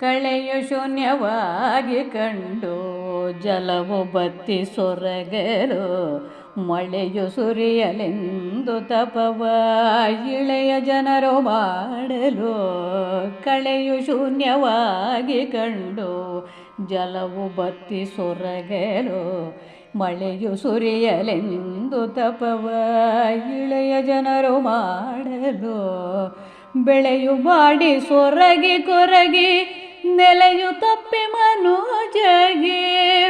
ಕಳೆಯು ಶೂನ್ಯವಾಗಿ ಕಂಡು ಜಲವು ಬತ್ತಿ ಸೊರಗರು, ಮಳೆಯು ಸುರಿಯಲೆಂದು ತಪವ ಇಳೆಯ ಜನರು ಮಾಡಲು ಕಳೆಯು ಶೂನ್ಯವಾಗಿ ಕಂಡು ಜಲವು ಬತ್ತಿ ಸೊರಗರು, ಮಳೆಯು ಸುರಿಯಲೆಂದು ತಪವ ಇಳೆಯ ಜನರು ಮಾಡಲು ಬೆಳೆಯು ಬಾಡಿ ಸೊರಗಿ ಕೊರಗಿ, ನೆಲೆಯು ತಪ್ಪಿ ಮನೋಜಗೆ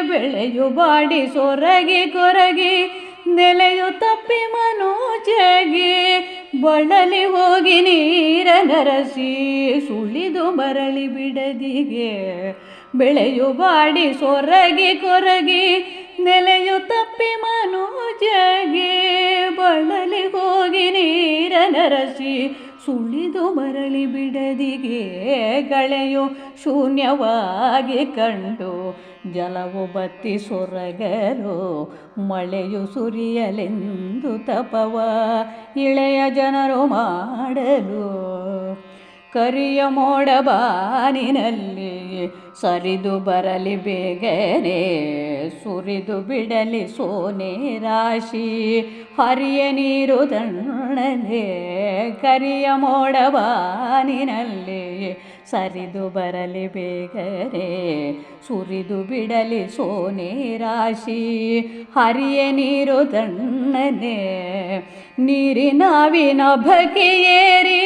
ಬೆಳೆಯು ಬಾಡಿ ಸೊರಗಿ ಕೊರಗಿ, ನೆಲೆಯು ತಪ್ಪಿ ಮನೋಜಗೆ ಬಳಲಿ ಹೋಗಿ ನೀರ ನರಸಿ, ಸುಳಿದು ಬರಲಿ ಬಿಡದಿಗೆ. ಬೆಳೆಯು ಬಾಡಿ ಸೊರಗಿ ಕೊರಗಿ, ನೆಲೆಯು ತಪ್ಪಿ ಮನೋಜಗೆ ಬಳಲಿ ಹೋಗಿ ನೀರ ನರಸಿ ಸುಳಿದು ಮರಳಿ ಬಿಡದಿಗೆ ಗಳೆಯು ಶೂನ್ಯವಾಗಿ ಕಂಡು, ಜಲವು ಬತ್ತಿ ಸೊರಗರು ಮಳೆಯು ಸುರಿಯಲೆಂದು ತಪವ ಇಳೆಯ ಜನರು ಮಾಡಲು. ಕರಿಯ ಮೋಡ ಬಾನಿನಲ್ಲಿ ಸರಿದು ಬರಲಿ ಬೇಗನೆ, ಸುರಿದು ಬಿಡಲಿ ಸೋನೆ ರಾಶಿ, ಹರಿಯ ನೀರು ತಣ್ಣನೆ. ಕರಿಯ ಮೋಡ ಬಾನಿನಲ್ಲಿ ಸರಿದು ಬರಲಿ ಬೇಗರೆ ಸುರಿದು ಬಿಡಲಿ ಸೋನೆ ರಾಶಿ. ಹರಿಯ ನೀರು ತಣ್ಣನೆ ನೀರಿನಾವಿನ ಬಗೆಯೇರಿ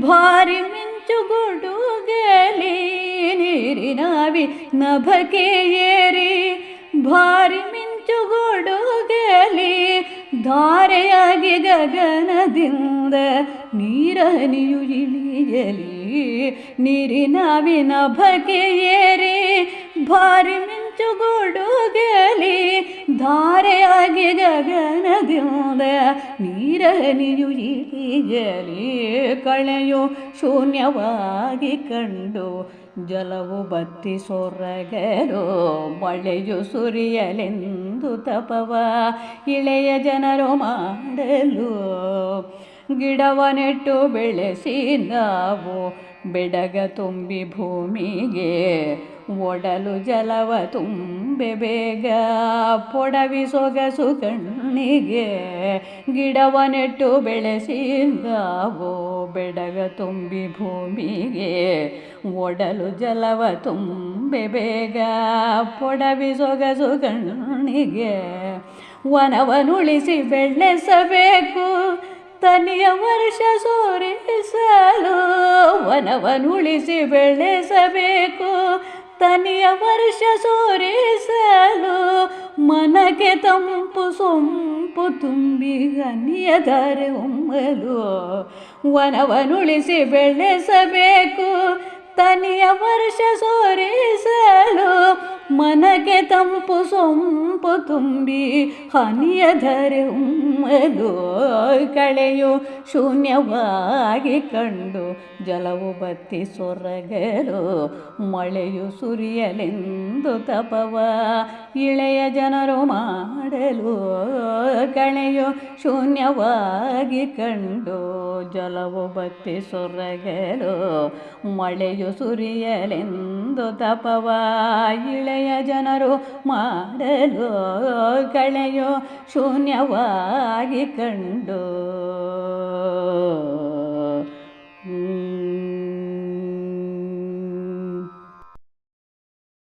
ಭಾರಿ ಮಿಂಚು ಗುಡುಗಲಿ ನೀರಿನಾವಿ ನಭಕೆಯೇರಿ ಭಾರಿ ಮಿಂಚು ಗುಡುಗಲಿ ಧಾರೆಯಾಗಿ ಗಗನದಿಂದ ನೀರನಿಯು ಇಳಿಯಲಿ, ನೀರಿನ ನಭಕೆ ಏರಿ ಭಾರಿ ಮಿಂಚು ಗುಡುಗಲಿ ಧಾರೆಯಾಗಿ ಗಗನದಿಂದ ನೀರನಿಯು ಇಳಿಯಲಿ, ಕಳೆಯು ಶೂನ್ಯವಾಗಿ ಕಂಡು ಜಲವು ಬತ್ತಿ ಸೊರಗಲು ಮಳೆಯು ಸುರಿಯಲೆಂದು ತಪವ ಇಳೆಯ ಜನರು ಮಾಡಲು. ಗಿಡವ ನೆಟ್ಟು ಬೆಳೆಸಿ ನಾವು ಬೆಡಗ ತುಂಬಿ ಭೂಮಿಗೆ ಒಡಲು ಜಲವ ತುಂಬೆ ಬೇಗ. ಪೊಡವಿ ಸೊಗಸು ಕಣ್ಣಿಗೆ ಗಿಡವ ನೆಟ್ಟು ಬೆಳೆಸಿ ನಾವು ಬೆಡಗ ತುಂಬಿ ಭೂಮಿಗೆ ಒಡಲು ಜಲವ ತುಂಬೆ ಬೇಗ ಪೊಡವಿ ಸೊಗಸು ಕಣ್ಣಿಗೆ ವನವನುಳಿಸಿ ಬೆಳೆಸಬೇಕು ತನಿಯ ವರ್ಷ ಸೋರಿಸಲು ವನವನುಳಿಸಿ ಬೆಳೆಸಬೇಕು ತನಿಯ ವರ್ಷ ಸೋರಿಸಲು ಮನಕೆ ತಂಪು ಸೊಂಪು ತುಂಬಿ ಅನ್ಯದರೆ ಉಮ್ಮಲು ವನವನುಳಿಸಿ ಬೆಳೆಸಬೇಕು ತನಿಯ ವರ್ಷ ಸೋರಿಸಲು ಮನಕ್ಕೆ ತಂಪು ಸೊಂಪು ತುಂಬಿ ಹನಿಯದರೆ ಉಮ್ಮದು. ಕಳೆಯು ಶೂನ್ಯವಾಗಿ ಕಂಡು ಜಲವು ಬತ್ತಿ ಸೊರಗರು ಮಳೆಯು ಸುರಿಯಲೆಂದು ತಪವ. ಇಳೆಯ ಜನರು ಮಾಡಲು ಕಳೆಯು ಶೂನ್ಯವಾಗಿ ಕಂಡು ಜಲವು ಬತ್ತಿ ಸೊರಗರು ಮಳೆಯು ಸುರಿಯಲೆಂದು ತಪವ. ಇಳೆಯ ಜನರು ಮಾಡಲು ಕಳೆಯೋ ಶೂನ್ಯವಾಗಿ ಕಂಡು.